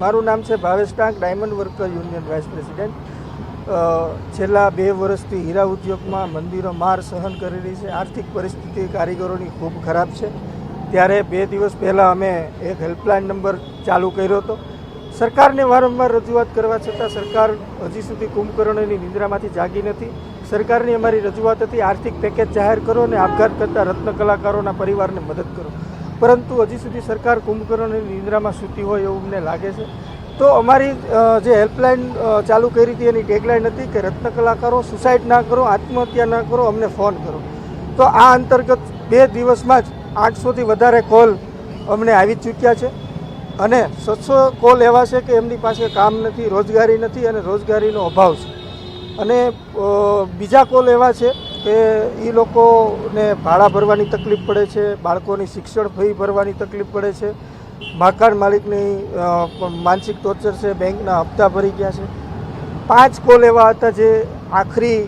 મારું નામ છે Bhavesh Tank, diamond worker union vice president. છેલ્લા બે વર્ષથી હીરા ઉદ્યોગમાં મંદિરો માર સહન કરી રહી છે. આર્થિક પરિસ્થિતિ, કારીગરોની ખૂબ ખરાબ છે. ત્યારે બે દિવસ પહેલાં અમે એક હેલ્પલાઇન નંબર ચાલુ કર્યો હતો. સરકારને વારંવાર રજૂઆત કરવા છતાં સરકાર હજી સુધી કુંભકર્ણની નિંદ્રામાંથી જાગી નથી. સરકારની અમારી રજૂઆત હતી, આર્થિક પેકેજ જાહેર કરો અને આપઘાત કરતા રત્ન કલાકારોના પરિવારને મદદ કરો. પરંતુ હજી સુધી સરકાર કુંભકર્ણની નિંદ્રામાં સૂતી હોય એવું અમને લાગે છે. તો અમારી જે હેલ્પલાઇન ચાલુ કરી હતી એની ટેગલાઇન હતી કે રત્ન કલાકારો સુસાઇડ ના કરો, આત્મહત્યા ના કરો, અમને ફોન કરો. તો આ અંતર્ગત બે દિવસમાં જ આઠસોથી વધારે કોલ અમને આવી ચૂક્યા છે. અને સત્સો કોલ એવા છે કે એમની પાસે કામ નથી, રોજગારી નથી અને રોજગારીનો અભાવ છે. અને બીજા કોલ એવા છે કે એ લોકોને ભાડા ભરવાની તકલીફ પડે છે, બાળકોની શિક્ષણ ફી ભરવાની તકલીફ પડે છે, મકાન માલિકની માનસિક ટોર્ચર છે, બેંકના હપ્તા ભરી ગયા છે. પાંચ કોલ એવા હતા જે આખરી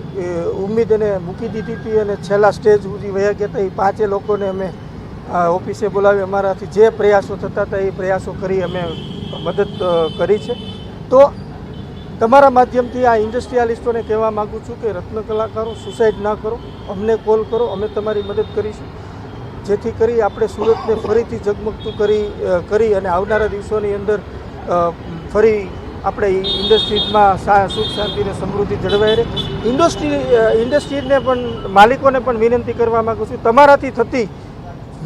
ઉમ્મીદ એને મૂકી દીધી હતી અને છેલ્લા સ્ટેજ સુધી વયા ગયા હતા. એ પાંચે લોકોને અમે ઓફિસે બોલાવી, અમારાથી જે પ્રયાસો થતા હતા, એ પ્રયાસો કરી અમે મદદ કરી છે. તો તમારા માધ્યમથી આ ઇન્ડસ્ટ્રીયાલિસ્ટોને કહેવા માગું છું કે રત્ન કલાકારો સુસાઇડ ના કરો. અમને કોલ કરો, અમે તમારી મદદ કરીશું. જેથી કરી આપણે સુરતને ફરીથી ઝગમગતું કરી કરી અને આવનારા દિવસોની અંદર ફરી આપણે ઇન્ડસ્ટ્રીઝમાં સુખ શાંતિ અને સમૃદ્ધિ જળવાઈ રહે. ઇન્ડસ્ટ્રી ઇન્ડસ્ટ્રીને પણ, માલિકોને પણ વિનંતી કરવા માગું છું. તમારાથી થતી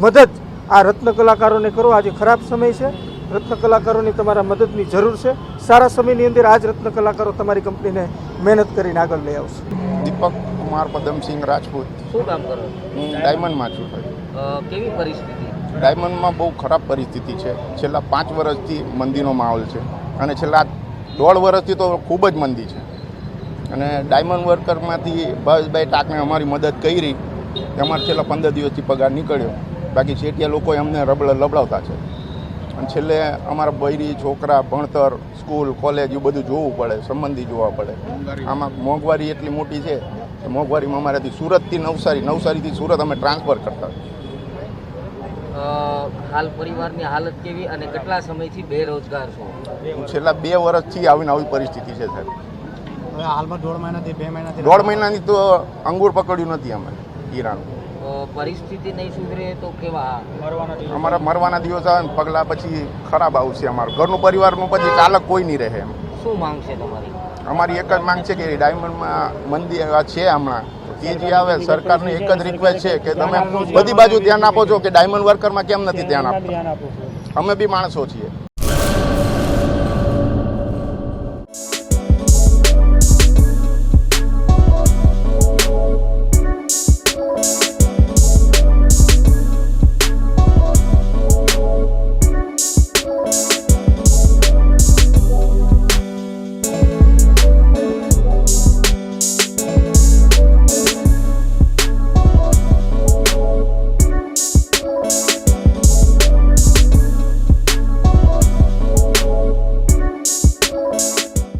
મદદ આ રત્ન કલાકારોને કરો. આજે ખરાબ સમય છે. રત્ન કલાકારોની તમારા મદદની જરૂર છે. સારા સમયની અંદર આ જ રત્ન કલાકારો તમારી કંપનીને મહેનત કરીને આગળ લઈ આવશે. દીપક કુમાર પદમસિંહ રાજપૂત. શું કામ કરો હું ડાયમંડમાં છું ભાઈ કેવી પરિસ્થિતિ? ડાયમંડમાં બહુ ખરાબ પરિસ્થિતિ છે. છેલ્લા પાંચ વર્ષથી મંદીનો માહોલ છે અને છેલ્લા દોઢ વર્ષથી તો ખૂબ જ મંદી છે. અને ડાયમંડ વર્કરમાંથી ભાવેશભાઈ ટાકને અમારી મદદ કરી. અમારે છેલ્લા પંદર દિવસથી પગાર નીકળ્યો. બાકી શેઠિયા લોકો એમને રબડ લબડાવતા છે. અને છેલ્લે અમારા બૈરી છોકરા ભણતર સ્કૂલ કોલેજ એ બધું જોવું પડે સંબંધી જોવા પડે. આમાં મોંઘવારી એટલી મોટી છે કે મોંઘવારીમાં અમારાથી સુરતથી નવસારી નવસારીથી સુરત અમે ટ્રાન્સફર કરતા હાલ પરિવારની હાલત કેવી અને કેટલા સમયથી બેરોજગાર છો? હું છેલ્લા બે વર્ષથી આવીને આવી પરિસ્થિતિ છે સાહેબ. હવે હાલમાં દોઢ મહિનાથી બે મહિનાથી દોઢ મહિનાની તો અંગુર પકડ્યું નથી અમે હીરાનું. પરિસ્થિતિ નહીં સુધરે તો કેવા અમારા મરવાના દિવસ આવે ને પગલા પછી ખરાબ આવશે અમારું. ઘરનું પરિવારનું પછી ચાલક કોઈ નહીં રહે એમ. શું માંગ છે તમારી? અમારી એક જ માંગ છે કે ડાયમંડમાં મંદિર છે હમણાં. એ જે આવે સરકારની એક જ રિક્વેસ્ટ છે કે તમે બધી બાજુ ધ્યાન આપો છો કે ડાયમંડ વર્કરમાં કેમ નથી ધ્યાન આપતા? અમે બી માણસો છીએ.